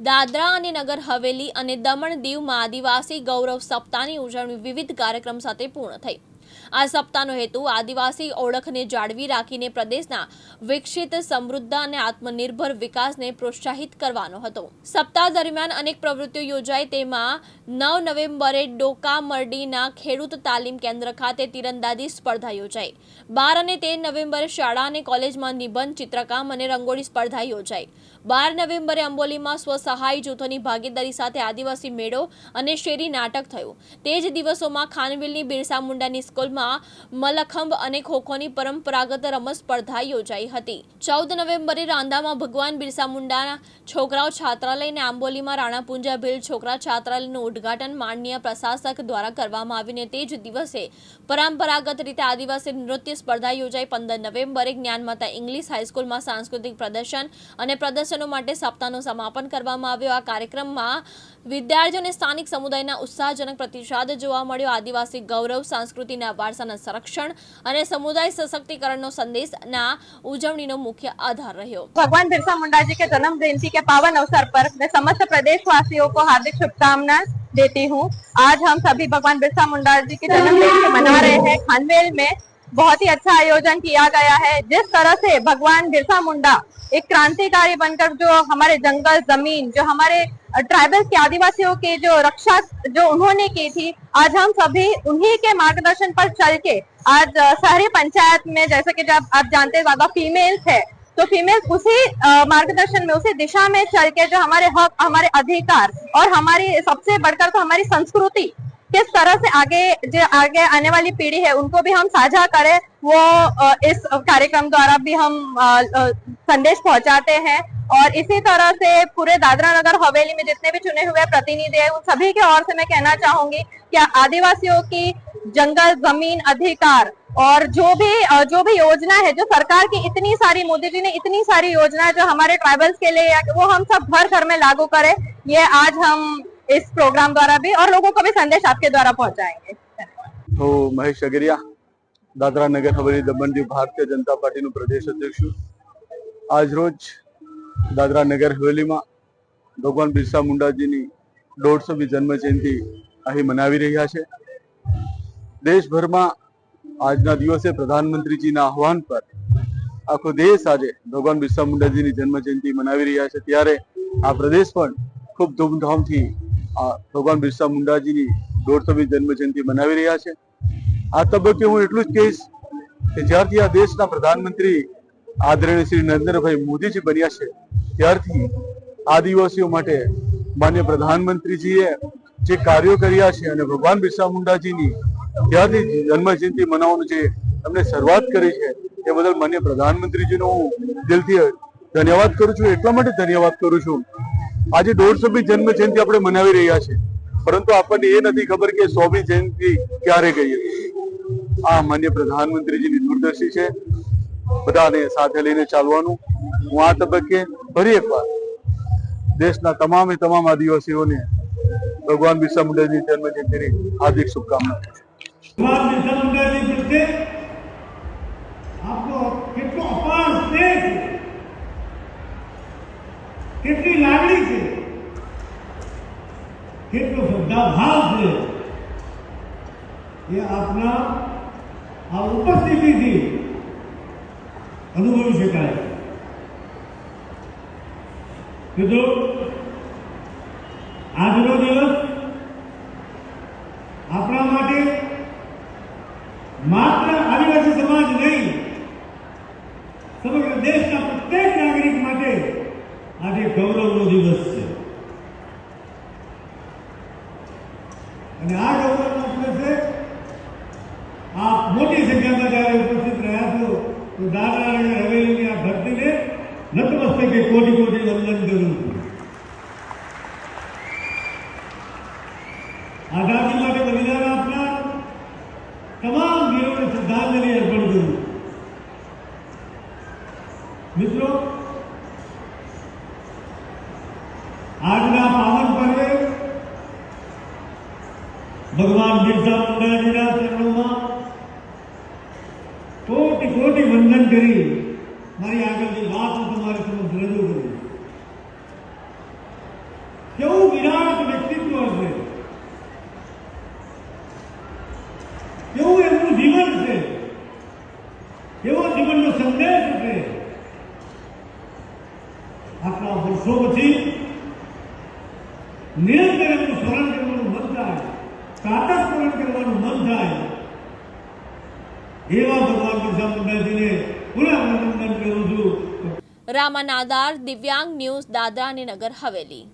દાદરા અને નગર હવેલી અને દમણ દીવમાં આદિવાસી ગૌરવ સપ્તાહની ઉજવણી વિવિધ કાર્યક્રમ સાથે પૂર્ણ થઈ. આ સપ્તાહનો હેતુ આદિવાસી ઓળખને જાળવી રાખીને પ્રદેશના વિકસિત, સમૃદ્ધ અને આત્મનિર્ભર વિકાસને પ્રોત્સાહિત કરવાનો હતો. સપ્તાહ દરમિયાન અનેક પ્રવૃત્તિઓ યોજાઈ. તેમાં નવ નવેમ્બરે ડોકામરડીના ખેડૂત તાલીમ કેન્દ્ર ખાતે તીરંદાજી સ્પર્ધા યોજાઈ. બાર અને તેર નવેમ્બરે શાળા અને કોલેજમાં નિબંધ, ચિત્રકામ અને રંગોળી સ્પર્ધા યોજાઈ. બાર નવેમ્બરે અંબોલીમાં સ્વસહાય જૂથોની ભાગીદારી સાથે આદિવાસી મેળો અને શેરી નાટક થયું. તે જ દિવસોમાં ખાનવેલની બિરસા મુંડાની સ્કૂલમાં મલખંભ અને ખોખોની પરંપરાગત રમત સ્પર્ધા યોજાઈ હતી. ચૌદ નવેમ્બરે રાંધામાં ભગવાન બિરસા મુંડાના છોકરાઓ છાત્રાલય અને આંબોલીમાં રાણાપુંજા ભીલ છોકરા છાત્રાલયનું ઉદ્ઘાટન માનનીય પ્રશાસક દ્વારા કરવામાં આવ્યું તે જ દિવસે પરંપરાગત રીતે આદિવાસી નૃત્ય સ્પર્ધા યોજાઈ પંદર નવેમ્બરે જ્ઞાનમાતા ઇંગ્લિશ હાઈસ્કૂલમાં સાંસ્કૃતિક પ્રદર્શન અને પ્રદર્શનો માટે સપ્તાહનું સમાપન કરવામાં આવ્યું. આ કાર્યક્રમમાં વિદ્યાર્થીઓ અને સ્થાનિક સમુદાયના ઉત્સાહજનક પ્રતિસાદ જોવા મળ્યો આદિવાસી ગૌરવ સંસ્કૃતિના વારસાના સંરક્ષણ અને સમુદાય સશક્તિકરણનો સંદેશના ઉજવણીનો મુખ્ય આધાર રહ્યો भगवान बिरसा मुंडा जी के जन्म जयंती के पावन अवसर पर मैं समस्त प्रदेशवासियों को हार्दिक शुभकामनाएं देती हूँ आज हम सभी भगवान बिरसा मुंडा जी की जन्म जयंती मना रहे हैं खानवेल में बहुत ही अच्छा आयोजन किया गया है। जिस तरह से भगवान बिरसा मुंडा एक क्रांतिकारी बनकर जो हमारे जंगल, ज़मीन, जो हमारे ट्राइबल के आदिवासियों के जो रक्षा जो उन्होंने की थी, आज हम सभी उन्हीं के मार्गदर्शन पर चल के आज शहरी पंचायत में जैसे कि जब आप जानते हैं ज़्यादा फीमेल्स है तो फीमेल उसी मार्गदर्शन में, उसी दिशा में चल के जो हमारे हक, हमारे अधिकार और हमारी सबसे बढ़कर तो हमारी संस्कृति किस तरह से आगे जो आगे आने वाली पीढ़ी है, उनको भी हम साझा करें, वो इस कार्यक्रम द्वारा भी हम संदेश पहुंचाते हैं। और इसी तरह से पूरे दादरा नगर हवेली में जितने भी चुने हुए प्रतिनिधि है, उन सभी की ओर से मैं कहना चाहूँगी कि आदिवासियों की जंगल ज़मीन अधिकार और जो भी जो भी योजना है, जो सरकार की इतनी सारी, मोदी जी ने इतनी सारी योजना जो हमारे ट्राइबल्स के लिए वो हम सब घर घर में लागू करें, ये आज हम इस प्रोग्राम द्वारा भी और लोगों को भी संदेश आपके द्वारा पहुंचाएंगे હું મહેશ અગરિયા દાદરા નગર હવેલી દમણ દીવ ભારતીય જનતા પાર્ટીનું પ્રદેશ અધ્યક્ષ છું આજ રોજ દાદરા નગર હવેલીમાં ભગવાન બિરસા મુંડાજીની દોઢસોમી જન્મ જયંતિ અહીં મનાવી રહ્યા છે દેશભરમાં આજના દિવસે પ્રધાનમંત્રીજીના આહવાન પર આખો દેશ આજે ભગવાન બિરસા મુંડાજીની જન્મ જયંતિ મનાવી રહ્યા છે ત્યારે આ પ્રદેશ પણ ખૂબ ધૂમધામથી આ ભગવાન બિરસા મુંડાજીની દોઢસોમી જન્મ જયંતિ મનાવી રહ્યા છે. આ તબક્કે હું એટલું જ કહીશ કે જ્યારથી આ દેશના પ્રધાનમંત્રી આદરણીય શ્રી નરેન્દ્રભાઈ મોદીજી બન્યા છે, ત્યારથી આદિવાસીઓ માટે માન્ય પ્રધાનમંત્રીજીએ જે કાર્યો કર્યા છે અને ભગવાન બિરસા મુંડાજીની ત્યારથી જન્મ જયંતિ મનાવવાનું જે એમને શરૂઆત કરી છે, એ બદલ માન્ય પ્રધાનમંત્રીજીનો હું દિલથી ધન્યવાદ કરું છું. એટલા માટે ધન્યવાદ કરું છું આજે દોઢસોમી જન્મ જયંતિ આપણે મનાવી રહ્યા છે પરંતુ આપણને એ નથી ખબર કે સોમી જયંતિ ક્યારે ગઈ હતી. આ માન્ય પ્રધાનમંત્રીજીની દૂરદર્શી છે. બધાને સાથે લઈને ચાલવાનું. હું આ તબક્કે ફરી એકવાર દેશના તમામે તમામ આદિવાસીઓને ભગવાન બિરસા મુંડાજીની જન્મ જયંતિની હાર્દિક શુભકામના ભગવાન બિરસા મુંડાજી પ્રત્યે આપણો કેટલો અપાર સ્નેહ છે કેટલી લાગણી છે કેટલો ભાવ છે. એ આપના આ ઉપસ્થિતિથી અનુભવી શકાય. મિત્રો આજનો દિવસ આપણા માટે માત્ર આદિવાસી સમાજ નહીં સમગ્ર દેશના પ્રત્યેક નાગરિક માટે આજે ગૌરવનો દિવસ છે અને આ ગૌરવનો દિવસે આપ મોટી સંખ્યામાં જ્યારે ઉપસ્થિત રહ્યા છો તો દાદરા અને હવેલીની આ ધરતીને નતમસ્તકે કોટી કોટી વંદન કરું છું આઝાદી માટે બલિદાન આપનાર તમામ વીરોને શ્રદ્ધાંજલિ અર્પણ કરું મિત્રો ભગવાન બિરસા મુંડાજીના ચરણોમાં કોટી કોટી વંદન કરી મારી આગળની વાત હું તમારી સમક્ષ રજૂ કરું વિરાટ વ્યક્તિત્વ હશે કેવું એમનું જીવન છે કેવો જીવનનો સંદેશ છે આટલા વર્ષો પછી નિરંતર એમનું સ્મરણ કરવાનું મન થાય કાતર સ્મરણ કરવાનું મન થાય. એવા ભગવાન બિરસા મુંડાજીને પુનઃ અભિનંદન કરું છું રામાનાદાર દિવ્યાંગ ન્યૂઝ દાદરા અને નગર હવેલી.